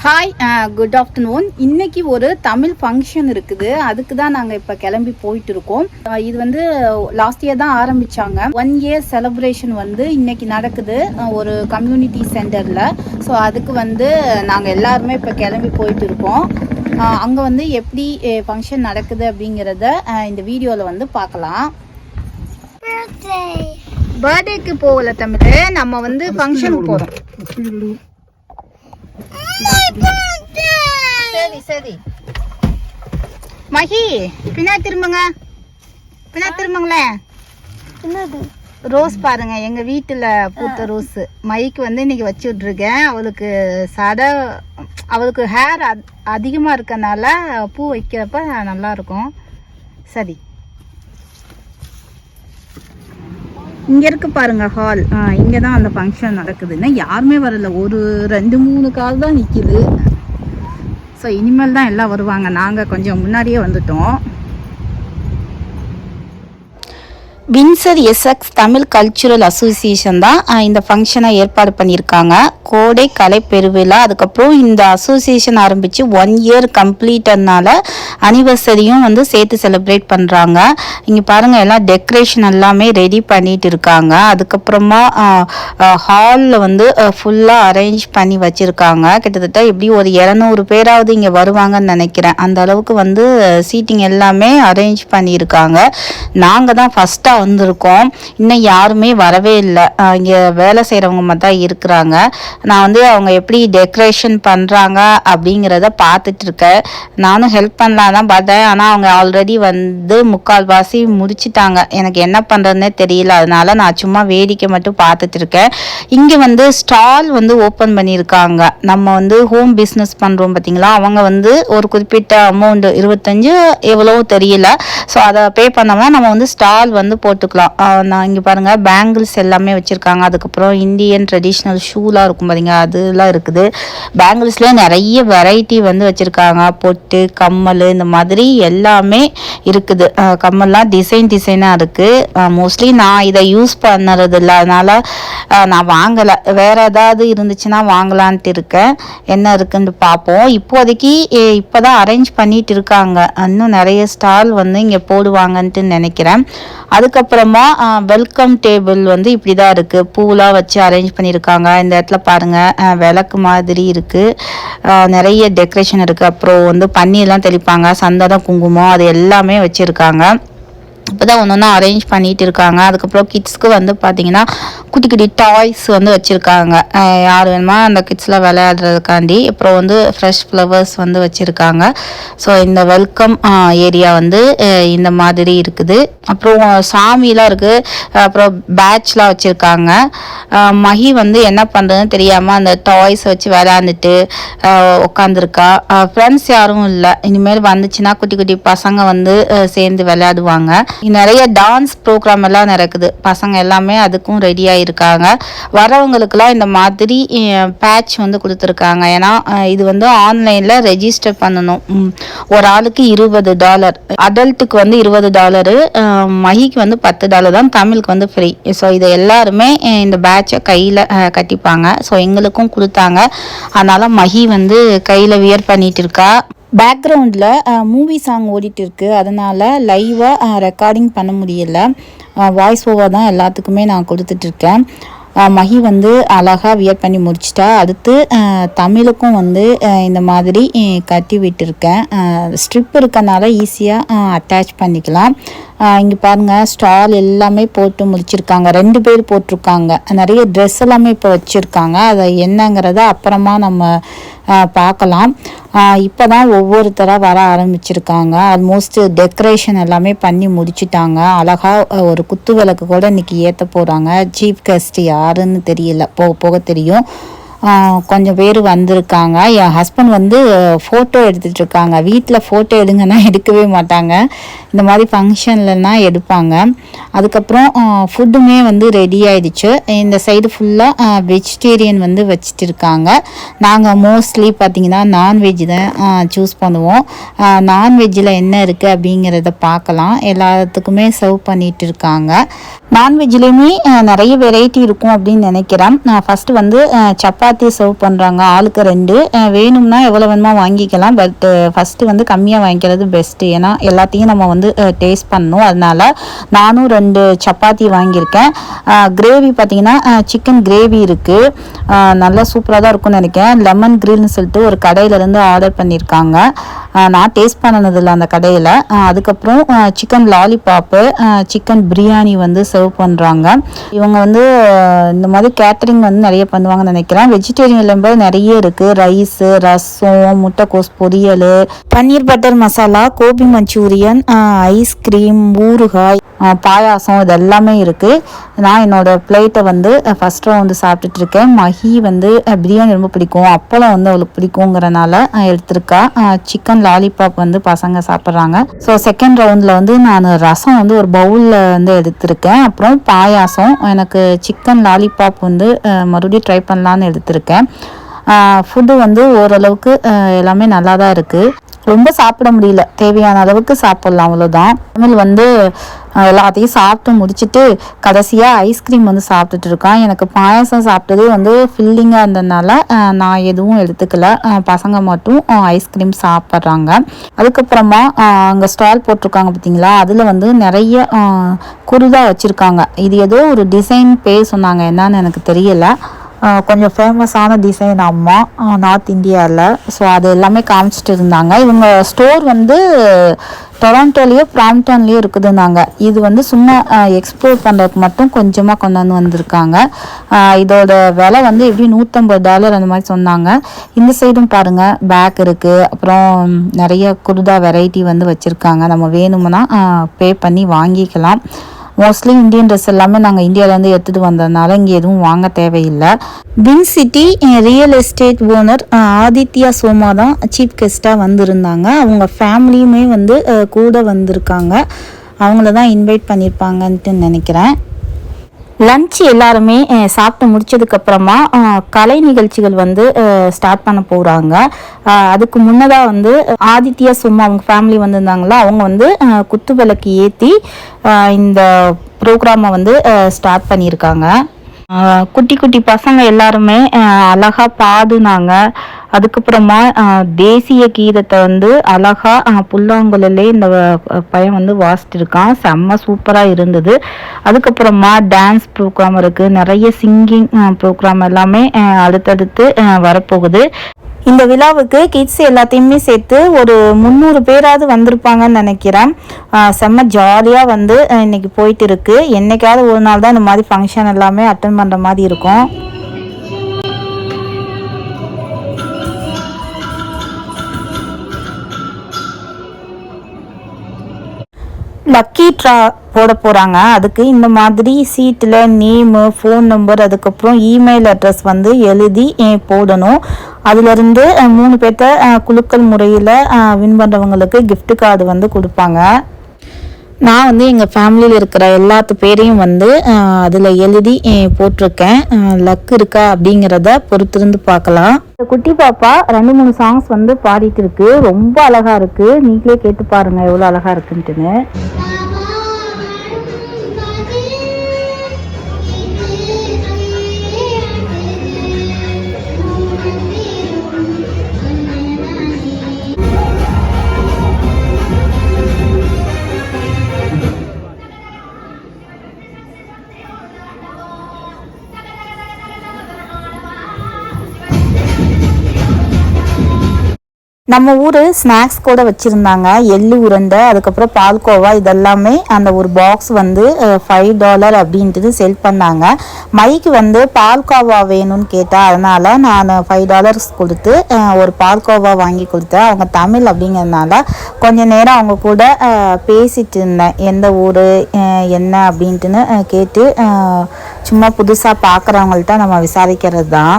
Hi good afternoon இன்னைக்கு ஒரு Tamil function இருக்குது. அதுக்கு தான் நாங்கள் இப்போ கிளம்பி போயிட்டு இருக்கோம். அஹ் இது வந்து லாஸ்ட் இயர் தான் ஆரம்பிச்சாங்க. ஒன் இயர் செலிப்ரேஷன் வந்து இன்னைக்கு நடக்குது. அஹ் ஒரு கம்யூனிட்டி சென்டரில் ஸோ அதுக்கு வந்து நாங்கள் எல்லாருமே இப்போ கிளம்பி போயிட்டு இருக்கோம். அங்கே வந்து எப்படி ஃபங்க்ஷன் நடக்குது அப்படிங்கிறத இந்த வீடியோவில் வந்து பார்க்கலாம். பர்த்டேக்கு போகல தமிழ். நம்ம வந்து ஃபங்க்ஷனுக்கு போகிறோம் சரி சரி. மகி பின்னா திரும்புங்க. பின்னா திரும்புங்களேன் என்னது? ரோஸ் பாருங்க எங்க வீட்டுல பூத்த ரோஸ். மைக்கு வந்து இன்னைக்கு வச்சு விட்டுருக்கேன் அவளுக்கு சடை அவளுக்கு ஹேர் அதிகமா இருக்கனால பூ வைக்கிறப்ப நல்லா இருக்கும். சரி. இங்க இருக்கு பாருங்க ஹால் இங்க தான் அந்த ஃபங்க்ஷன் நடக்குதுன்னா யாருமே வரல. ஒரு ரெண்டு மூணு கால் தான் நிற்கிது ஸோ இனிமேல் தான் எல்லாம் வருவாங்க. நாங்கள் கொஞ்சம் முன்னாடியே வந்துட்டோம். Windsor Essex Tamil cultural association தான் இந்த ஃபங்க்ஷனை ஏற்பாடு பண்ணியிருக்காங்க. கோடை கலை பெருவிழா அதுக்கப்புறம் இந்த அசோசியேஷன் ஆரம்பித்து ஒன் இயர் கம்ப்ளீட்டனால அனிவர்சரியும் வந்து சேர்த்து செலிப்ரேட் பண்ணுறாங்க இங்கே பாருங்கள் எல்லாம் டெக்கரேஷன் எல்லாமே ரெடி பண்ணிட்டு இருக்காங்க. அதுக்கப்புறமா ஹாலில் வந்து ஃபுல்லாக அரேஞ்ச் பண்ணி வச்சுருக்காங்க. கிட்டத்தட்ட எப்படி ஒரு இரநூறு பேராவது இங்கே வருவாங்கன்னு நினைக்கிறேன். அந்த அளவுக்கு வந்து சீட்டிங் எல்லாமே அரேஞ்ச் பண்ணியிருக்காங்க. நாங்கள் தான் ஃபஸ்ட்டாக வந்திருக்கோம். இன்னும் யாருமே வரவே இல்லை. இங்கே வேலை செய்கிறவங்க மட்டும் தான் இருக்கிறாங்க. நான் வந்து அவங்க எப்படி டெக்கரேஷன் பண்ணுறாங்க அப்படிங்கிறத பார்த்துட்டு இருக்கேன். நானும் ஹெல்ப் பண்ணலாம் தான் பார்த்தேன். ஆனால் அவங்க ஆல்ரெடி வந்து முக்கால்வாசி முடிச்சிட்டாங்க. எனக்கு என்ன பண்ணுறதுனே தெரியல. அதனால நான் சும்மா வேடிக்கை மட்டும் பார்த்துட்டு இருக்கேன். இங்கே வந்து ஸ்டால் வந்து ஓப்பன் பண்ணியிருக்காங்க. நம்ம வந்து ஹோம் பிஸ்னஸ் பண்ணுறோம் பார்த்தீங்களா? அவங்க வந்து ஒரு குறிப்பிட்ட அமௌண்ட் இருபத்தஞ்சு எவ்வளோ தெரியல. ஸோ அதை பே பண்ணோம்னா நம்ம வந்து ஸ்டால் வந்து போட்டுக்கலாம். நான் இங்கே பாருங்கள் பேங்கிள்ஸ் எல்லாமே வச்சுருக்காங்க. அதுக்கப்புறம் இந்தியன் ட்ரெடிஷ்னல் ஷூலாம் இருக்கும் பாருங்க அதெல்லாம் இருக்குது. பேங்கிள்ஸ்லேயே நிறைய வெரைட்டி வந்து வச்சுருக்காங்க. பொட்டு கம்மல் இந்த மாதிரி எல்லாமே இருக்குது. கம்மல்லாம் டிசைன் டிசைனாக இருக்குது மோஸ்ட்லி நான் இதை யூஸ் பண்ணுறது இல்லை அதனால் நான் வாங்கலை. வேறு ஏதாவது இருந்துச்சுன்னா வாங்கலான்ட்டு இருக்கேன். என்ன இருக்குன்னு பார்ப்போம். இப்போதைக்கு இப்போ தான் அரேஞ்ச் பண்ணிட்டு இருக்காங்க. இன்னும் நிறைய ஸ்டால் வந்து இங்கே போடுவாங்கன்ட்டு நினைக்கிறேன். அதுக்கு அதுக்கப்புறமா வெல்கம் டேபிள் வந்து இப்படி தான் இருக்குது பூலாம் வச்சு அரேஞ்ச் பண்ணியிருக்காங்க. இந்த இடத்துல பாருங்கள் விளக்கு மாதிரி இருக்குது நிறைய டெக்கரேஷன் இருக்குது அப்புறம் வந்து பன்னீர்லாம் தெளிப்பாங்க. சந்தனம் குங்குமம் அது எல்லாமே வச்சுருக்காங்க. இப்போ தான் ஒன்று ஒன்றா அரேஞ்ச் பண்ணிகிட்டு இருக்காங்க. அதுக்கப்புறம் கிட்ஸ்க்கு வந்து பார்த்திங்கன்னா குட்டி குட்டி டாய்ஸ் வந்து வச்சுருக்காங்க. யார் வேணுமா அந்த கிட்ஸ்லாம் விளையாடுறதுக்காண்டி. அப்புறம் வந்து ஃப்ரெஷ் ஃப்ளவர்ஸ் வந்து வச்சுருக்காங்க. ஸோ இந்த வெல்கம் ஏரியா வந்து இந்த மாதிரி இருக்குது. அப்புறம் சாமிலாம் இருக்குது அப்புறம் பேட்ச்லாம் வச்சுருக்காங்க. மஹி வந்து என்ன பண்ணுறதுன்னு தெரியாமல் அந்த டாய்ஸ் வச்சு விளையாண்டுட்டு உட்காந்துருக்கா ஃப்ரெண்ட்ஸ் யாரும் இல்லை. இனிமேல் வந்துச்சுன்னா குட்டி குட்டி பசங்க வந்து சேர்ந்து விளையாடுவாங்க. நிறைய டான்ஸ் ப்ரோக்ராம் எல்லாம் நடக்குது. பசங்க எல்லாமே அதுக்கும் ரெடி இருக்காங்க. வரவங்களுக்குலாம் இந்த மாதிரி பேட்ச் வந்து கொடுத்துருக்காங்க. ஏன்னா இது வந்து ஆன்லைனில் ரெஜிஸ்டர் பண்ணணும். ஒரு ஆளுக்கு இருபது டாலர் அடல்ட்டுக்கு வந்து இருபது டாலரு மகிக்கு வந்து பத்து டாலர் தான் தமிழுக்கு வந்து ஃப்ரீ ஸோ இதை எல்லாருமே இந்த பேட்சை கையில் கட்டிப்பாங்க. ஸோ எங்களுக்கும் கொடுத்தாங்க. அதனால் மகி வந்து கையில் வியர் பண்ணிட்டு இருக்கா. பேக்ரவுண்டில் மூவி சாங் ஓடிட்டு இருக்கு அதனால் லைவாக ரெக்கார்டிங் பண்ண முடியல. வாய்ஸ் ஓவர் தான் எல்லாத்துக்குமே நான் கொடுத்துட்ருக்கேன் மகி வந்து அழகாக வியர் பண்ணி முடிச்சிட்டா. அடுத்து தமிழுக்கும் வந்து இந்த மாதிரி கட்டி விட்டுருக்கேன். ஸ்ட்ரிப் இருக்கனால ஈஸியாக அட்டாச் பண்ணிக்கலாம். இங்கே பாருங்கள் ஸ்டால் எல்லாமே போட்டு முடிச்சிருக்காங்க. ரெண்டு பேர் போட்டிருக்காங்க. நிறைய ட்ரெஸ் எல்லாமே இப்போ வச்சுருக்காங்க. அதை என்னங்கிறத அப்புறமா நம்ம பார்க்கலாம். இப்போ தான் ஒவ்வொருத்தராக வர ஆரம்பிச்சிருக்காங்க. ஆல்மோஸ்ட் டெக்கரேஷன் எல்லாமே பண்ணி முடிச்சிட்டாங்க. அழகாக ஒரு குத்து விளக்கு கூட இன்றைக்கி ஏற்ற போகிறாங்க சீஃப் கெஸ்ட் யாருன்னு தெரியல போக போக தெரியும். கொஞ்சம் பேர் வந்திருக்காங்க. என் ஹஸ்பண்ட் வந்து ஃபோட்டோ எடுத்துகிட்டு இருக்காங்க வீட்டில் ஃபோட்டோ எடுங்கன்னா எடுக்கவே மாட்டாங்க. இந்த மாதிரி ஃபங்க்ஷன்லனா எடுப்பாங்க. அதுக்கப்புறம் ஃபுட்டுமே வந்து ரெடி ஆயிடுச்சு. இந்த சைடு ஃபுல்லாக வெஜிடேரியன் வந்து வச்சுட்டு இருக்காங்க நாங்கள் மோஸ்ட்லி பார்த்திங்கன்னா நான்வெஜ் தான் சூஸ் பண்ணுவோம். நான்வெஜ்ஜில் என்ன இருக்குது அப்படிங்கிறத பார்க்கலாம் எல்லாத்துக்குமே சர்வ் பண்ணிட்டு இருக்காங்க நான்வெஜ்லேயுமே நிறைய வெரைட்டி இருக்கும் அப்படின்னு நினைக்கிறேன். நான் ஃபஸ்ட்டு வந்து சப்பாத்தி சப்பாத்தி சர்வ் பண்ணுறாங்க ஆளுக்கு ரெண்டு. வேணும்னா எவ்வளோ வேணுமோ வாங்கிக்கலாம். பட் ஃபஸ்ட்டு வந்து கம்மியாக வாங்கிக்கிறது பெஸ்ட்டு ஏன்னா எல்லாத்தையும் நம்ம வந்து டேஸ்ட் பண்ணணும். அதனால நானும் ரெண்டு சப்பாத்தி வாங்கியிருக்கேன். கிரேவி பார்த்தீங்கன்னா சிக்கன் கிரேவி இருக்குது நல்லா சூப்பராக தான் இருக்கும்னு நினைக்கிறேன். லெமன் கிரில்னு சொல்லிட்டு ஒரு கடையிலேருந்து ஆர்டர் பண்ணியிருக்காங்க. நான் டேஸ்ட் பண்ணதில்லை அந்த கடையில். அதுக்கப்புறம் சிக்கன் லாலிபாப்பு சிக்கன் பிரியாணி வந்து சர்வ் பண்ணுறாங்க இவங்க வந்து இந்த மாதிரி கேட்டரிங் வந்து நிறைய பண்ணுவாங்கன்னு நினைக்கிறேன். வெஜிடேரியன் நிறைய இருக்குது ரைஸு ரசம் முட்டைக்கோஸ் பொரியல் paneer butter masala gobi Manchurian ice cream ஊறுகாய் பாயாசம் இது எல்லாமே இருக்குது நான் என்னோடய பிளேட்டை வந்து ஃபஸ்ட் ரவுண்டு சாப்பிட்டுட்டு இருக்கேன். மஹி வந்து பிரியாணி ரொம்ப பிடிக்கும். அப்பளம் வந்து அவளுக்கு பிடிக்குங்கிறனால எடுத்திருக்கா. சிக்கன் லாலிபாப் வந்து பசங்க சாப்பிட்றாங்க. ஸோ செகண்ட் ரவுண்டில் வந்து நான் ரசம் வந்து ஒரு பவுலில் வந்து எடுத்திருக்கேன். அப்புறம் பாயாசம். எனக்கு சிக்கன் லாலிபாப் வந்து மறுபடியும் ட்ரை பண்ணலான்னு எடுத்திருக்கேன். ஃபுட்டு வந்து ஓரளவுக்கு எல்லாமே நல்லா தான் இருக்குது ரொம்ப சாப்பிட முடியல. தேவையான அளவுக்கு சாப்பிட்லாம் அவ்வளோதான் தமிழ் வந்து எல்லாத்தையும் சாப்பிட்டு முடிச்சுட்டு கடைசியாக ஐஸ்கிரீம் வந்து சாப்பிட்டுட்டு இருக்கான். எனக்கு பாயாசம் சாப்பிட்டதே வந்து ஃபில்லிங்காக இருந்ததுனால நான் எதுவும் எடுத்துக்கல. பசங்க மட்டும் ஐஸ்கிரீம் சாப்பிட்றாங்க. அதுக்கப்புறமா அங்கே ஸ்டால் போட்டிருக்காங்க பார்த்தீங்களா அதில் வந்து நிறைய குருதாக குருதா வச்சுருக்காங்க. இது ஏதோ ஒரு டிசைன் பேர் சொன்னாங்க என்னன்னு எனக்கு தெரியலை. கொஞ்சம் ஃபேமஸான டிசைன் அம்மா நார்த் இந்தியாவில் ஸோ அது எல்லாமே காமிச்சிட்டு இருந்தாங்க. இவங்க ஸ்டோர் வந்து டொராண்டோலேயோ ப்ராம்டன்லேயோ இருக்குதுன்னாங்க. இது வந்து சும்மா எக்ஸ்ப்ளோர் பண்ணுறதுக்கு மட்டும் கொஞ்சமாக கொண்டு வந்து வந்திருக்காங்க இதோட விலை வந்து எப்படி நூற்றம்பது டாலர் அந்த மாதிரி சொன்னாங்க. இந்த சைடும் பாருங்கள் பேக் இருக்குது அப்புறம் நிறைய குருதா வெரைட்டி வந்து வச்சுருக்காங்க. நம்ம வேணும்னா பே பண்ணி வாங்கிக்கலாம். மோஸ்ட்லி இந்தியன் ட்ரெஸ் எல்லாமே நாங்கள் இந்தியாவிலேருந்து எடுத்துகிட்டு வந்ததுனால இங்கே எதுவும் வாங்க தேவையில்லை. பின் city real estate owner Aditya Soma தான் சீஃப் கெஸ்ட்டாக வந்திருந்தாங்க. அவங்க ஃபேமிலியுமே வந்து கூட வந்திருக்காங்க. அவங்கள தான் இன்வைட் பண்ணியிருப்பாங்கன்ட்டு நினைக்கிறேன். லன்ச் எல்லாருமே சாப்பிட்டு முடிச்சதுக்கப்புறமா கலை நிகழ்ச்சிகள் வந்து ஸ்டார்ட் பண்ண போகிறாங்க அதுக்கு முன்னதாக வந்து ஆதித்யா சும்மா அவங்க ஃபேமிலி வந்திருந்தாங்களா அவங்க வந்து குத்து விளக்கு ஏற்றி இந்த ப்ரோக்ராமை வந்து ஸ்டார்ட் பண்ணியிருக்காங்க. குட்டி குட்டி பசங்க எல்லாருமே அழகாக பாடுனாங்க. அதுக்கப்புறமா தேசிய கீதத்தை வந்து அழகா ஆஹ் புல்லாங்குழலே இந்த பையன் வந்து வாசிச்சிருக்கான். செம்ம சூப்பரா இருந்தது. அதுக்கப்புறமா டான்ஸ் ப்ரோக்ராம் இருக்கு. நிறைய சிங்கிங் ப்ரோக்ராம் எல்லாமே அடுத்தடுத்து வரப்போகுது. இந்த விழாவுக்கு கிட்ஸ் எல்லாத்தையுமே சேர்த்து ஒரு முந்நூறு பேராவது வந்திருப்பாங்கன்னு நினைக்கிறேன். செம்ம ஜாலியாக வந்து இன்னைக்கு போயிட்டு இருக்கு. என்னைக்காவது ஒரு நாள் தான் இந்த மாதிரி ஃபங்க்ஷன் எல்லாமே அட்டன் பண்ணுற மாதிரி இருக்கும். லக்கி ட்ரா போட போகிறாங்க அதுக்கு இந்த மாதிரி சீட்டில் நேமு ஃபோன் நம்பர் அதுக்கப்புறம் இமெயில் அட்ரஸ் வந்து எழுதி போடணும். அதுலேருந்து மூணு பேர்த்த குழுக்கள் குலுக்கல் முறையில் வின் பண்ணுறவங்களுக்கு கிஃப்ட் கார்டு வந்து கொடுப்பாங்க. நான் வந்து எங்கள் ஃபேமிலியில் இருக்கிற எல்லாத்து பேரையும் வந்து அதில் எழுதி போட்டிருக்கேன். லக் இருக்கா அப்படிங்கிறத பொறுத்திருந்து பார்க்கலாம். இந்த குட்டி பாப்பா ரெண்டு மூணு சாங்ஸ் வந்து பாடிட்டு இருக்கு. ரொம்ப அழகாக இருக்குது நீங்களே கேட்டு பாருங்கள் எவ்வளோ அழகா இருக்குன்ட்டுன்னு. நம்ம ஊர் ஸ்நாக்ஸ் கூட வச்சுருந்தாங்க. எள்ளு உருண்டை அதுக்கப்புறம் பால்கோவா இதெல்லாமே அந்த ஒரு பாக்ஸ் வந்து ஃபைவ் டாலர் அப்படின்ட்டு செல் பண்ணாங்க. மைக்கு வந்து பால்கோவா வேணும்னு கேட்டால் அதனால் நான் ஃபைவ் டாலர்ஸ் கொடுத்து ஒரு பால்கோவா வாங்கி கொடுத்தேன். அவங்க தமிழ் அப்படிங்கிறதுனால கொஞ்ச நேரம் அவங்க கூட பேசிகிட்டு பேசிட்டு இருந்தேன். எந்த ஊர் என்ன அப்படின்ட்டுன்னு கேட்டு சும்மா புதுசாக பார்க்குறவங்கள்ட்ட நம்ம விசாரிக்கிறது தான்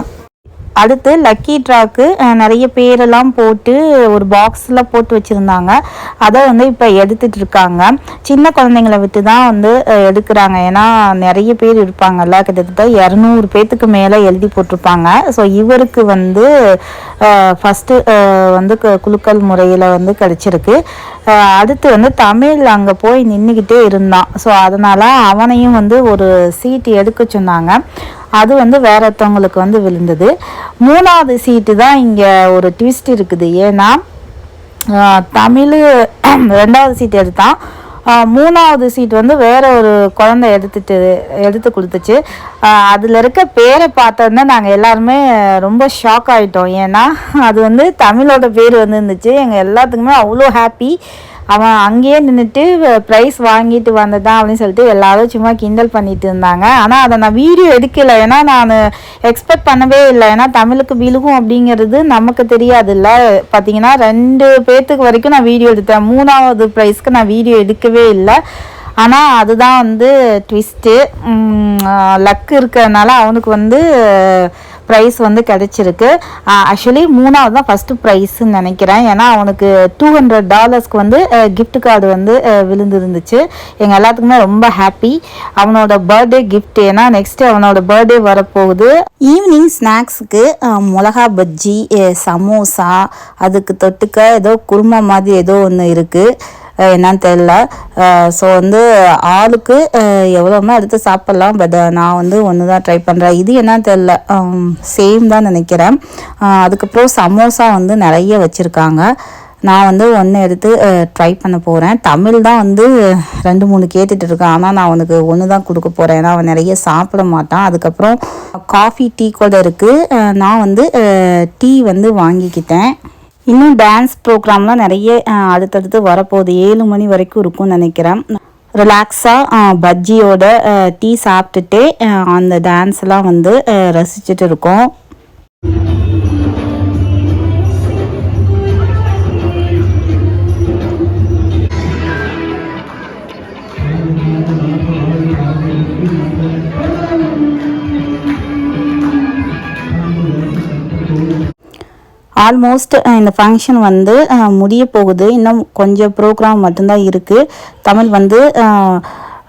அடுத்து லக்கி ட்ராக்கு நிறைய பேரெல்லாம் போட்டு ஒரு பாக்ஸில் போட்டு வச்சுருந்தாங்க. அதை வந்து இப்போ எடுத்துகிட்டு இருக்காங்க. சின்ன குழந்தைங்கள விட்டு தான் வந்து எடுக்கிறாங்க. ஏன்னா நிறைய பேர் இருப்பாங்கல்ல கிட்டத்தட்ட இரநூறு பேர்த்துக்கு மேலே எழுதி போட்டிருப்பாங்க. ஸோ இவருக்கு வந்து ஃபஸ்ட்டு வந்து கு- குலுக்கல் முறையில் வந்து கிடச்சிருக்கு. அடுத்து வந்து தமிழ் அங்கே போய் நின்றுக்கிட்டே இருந்தான். ஸோ அதனால் அவனையும் வந்து ஒரு சீட்டு எடுக்க சொன்னாங்க. அது வந்து வேற ஒருத்தவங்களுக்கு வந்து விழுந்தது. மூணாவது சீட்டு தான் இங்கே ஒரு ட்விஸ்ட் இருக்குது. ஏன்னா தமிழ் ரெண்டாவது சீட் எடுத்தான். மூணாவது சீட் வந்து வேற ஒரு குழந்தை எடுத்துட்டு எடுத்து கொடுத்துச்சு. அதில் இருக்க பேரை பார்த்தோன்னா நாங்கள் எல்லாருமே ரொம்ப ஷாக் ஆகிட்டோம் ஏன்னா அது வந்து தமிழோட பேர் வந்து இருந்துச்சு எங்கள் எல்லாத்துக்குமே அவ்வளோ ஹாப்பி அவன் அங்கேயே நின்றுட்டு ப்ரைஸ் வாங்கிட்டு வந்ததான் அப்படின்னு சொல்லிட்டு எல்லாரும் சும்மா கிண்டல் பண்ணிட்டு இருந்தாங்க. ஆனால் அதை நான் வீடியோ எடுக்கலை. ஏன்னா நான் எக்ஸ்பெக்ட் பண்ணவே இல்லை. ஏன்னா தமிழுக்கு விழுகும் அப்படிங்கிறது நமக்கு தெரியாதுல்ல. பார்த்தீங்கன்னா ரெண்டு பேர்த்துக்கு வரைக்கும் நான் வீடியோ எடுத்தேன். மூணாவது ப்ரைஸ்க்கு நான் வீடியோ எடுக்கவே இல்லை. ஆனால் அதுதான் வந்து ட்விஸ்ட்டு லக் இருக்கிறதுனால அவனுக்கு வந்து ப்ரைஸ் வந்து கிடச்சிருக்கு. ஆக்சுவலி மூணாவது தான் ஃபஸ்ட்டு ப்ரைஸ்ன்னு நினைக்கிறேன். ஏன்னா அவனுக்கு டூ ஹண்ட்ரட் டாலர்ஸ்க்கு வந்து கிஃப்ட் கார்டு வந்து விழுந்துருந்துச்சு. எங்கள் எல்லாத்துக்குமே ரொம்ப ஹாப்பி அவனோட பர்த்டே கிஃப்ட் ஏன்னா நெக்ஸ்ட்டு அவனோட பர்த்டே வரப்போகுது. ஈவினிங் ஸ்நாக்ஸுக்கு மிளகா பஜ்ஜி சமோசா அதுக்கு தொட்டுக்க ஏதோ குருமா மாதிரி ஏதோ ஒன்று இருக்குது என்னன்னு தெரில ஸோ வந்து ஆளுக்கு எவ்வளோமே எடுத்து சாப்பிட்லாம் பட் நான் வந்து ஒன்று தான் ட்ரை பண்ணுறேன் இது என்னன்னு தெரில சேம் தான் நினைக்கிறேன். அதுக்கப்புறம் சமோசா வந்து நிறைய வச்சுருக்காங்க. நான் வந்து ஒன்று எடுத்து ட்ரை பண்ண போகிறேன் தமிழ் தான் வந்து ரெண்டு மூணு கேட்டுட்டு இருக்கேன். ஆனால் நான் அவனுக்கு ஒன்று தான் கொடுக்க போகிறேன் ஏன்னா அவன் நிறைய சாப்பிட மாட்டான். அதுக்கப்புறம் காஃபி டீ கூட இருக்குது நான் வந்து டீ வந்து வாங்கிக்கிட்டேன். இன்னும் டான்ஸ் ப்ரோக்ராம்லாம் நிறைய அடுத்தடுத்து வரப்போகுது. ஏழு மணி வரைக்கும் இருக்கும்னு நினைக்கிறேன். ரிலாக்ஸாக பஜ்ஜியோட டீ சாப்பிட்டுட்டே அந்த டான்ஸ்லாம் வந்து ரசிச்சுட்டு இருக்கோம். ஆல்மோஸ்ட் இந்த ஃபங்க்ஷன் வந்து முடிய போகுது. இன்னும் கொஞ்சம் ப்ரோக்ராம் மட்டும்தான் இருக்குது தமிழ் வந்து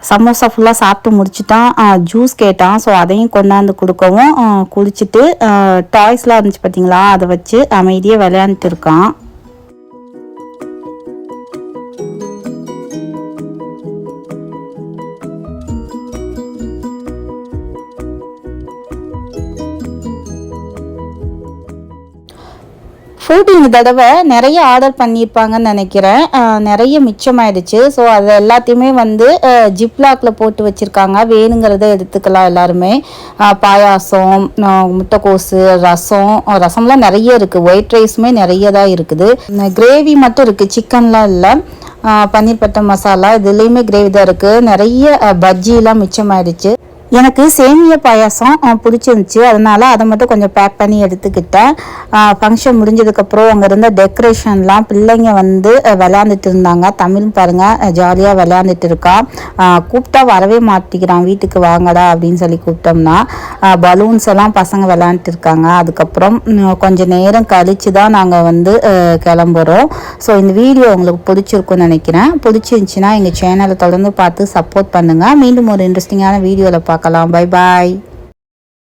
சமோசா ஃபுல்லாக சாப்பிட்டு முடிச்சுட்டான். ஜூஸ் கேட்டான். ஸோ அதையும் கொண்டாந்து கொடுக்கவும் குடிச்சிட்டு டாய்ஸ்லாம் இருந்துச்சு பார்த்தீங்களா அதை வச்சு அமைதியாக விளையாண்டுட்டு இருக்கான். ஃபுட் இந்த தடவை நிறைய ஆர்டர் பண்ணியிருப்பாங்கன்னு நினைக்கிறேன். நிறைய மிச்சமாயிடுச்சு. ஸோ அது எல்லாத்தையுமே வந்து ஜிப்லாக்கில் போட்டு வச்சுருக்காங்க. வேணுங்கிறத எடுத்துக்கலாம் எல்லாருமே. பாயாசம் முட்டைக்கோசு ரசம் ரசம்லாம் நிறைய இருக்குது ஒயிட் ரைஸுமே நிறைய தான் இருக்குது. கிரேவி மட்டும் இருக்குது சிக்கன்லாம் இல்லை. பன்னீர் பட்டர் மசாலா இதுலேயுமே கிரேவி தான் இருக்குது நிறைய பஜ்ஜிலாம் மிச்சமாயிடுச்சு. எனக்கு சேமிய பாயாசம் பிடிச்சிருந்துச்சி. அதனால் அதை மட்டும் கொஞ்சம் பேக் பண்ணி எடுத்துக்கிட்டேன். ஃபங்க்ஷன் முடிஞ்சதுக்கப்புறம் அங்கே இருந்த டெக்கரேஷன்லாம் பிள்ளைங்க வந்து விளையாண்டுட்டு இருந்தாங்க. தமிழ் பாருங்கள் ஜாலியாக விளையாண்டுட்டு இருக்கா. கூப்பிட்டா வரவே மாட்டிக்கிறான் வீட்டுக்கு வாங்கடா அப்படின்னு சொல்லி கூப்பிட்டோம்னா பலூன்ஸ் எல்லாம் பசங்க விளையாண்டுட்டு இருக்காங்க. அதுக்கப்புறம் கொஞ்சம் நேரம் கழித்து தான் நாங்கள் வந்து கிளம்புறோம். ஸோ இந்த வீடியோ உங்களுக்கு பிடிச்சிருக்கும்னு நினைக்கிறேன். பிடிச்சிருந்துச்சின்னா எங்கள் சேனலை தொடர்ந்து பார்த்து சப்போர்ட் பண்ணுங்கள் மீண்டும் ஒரு இன்ட்ரெஸ்டிங்கான வீடியோவில் பார்க்கலாம். Bye bye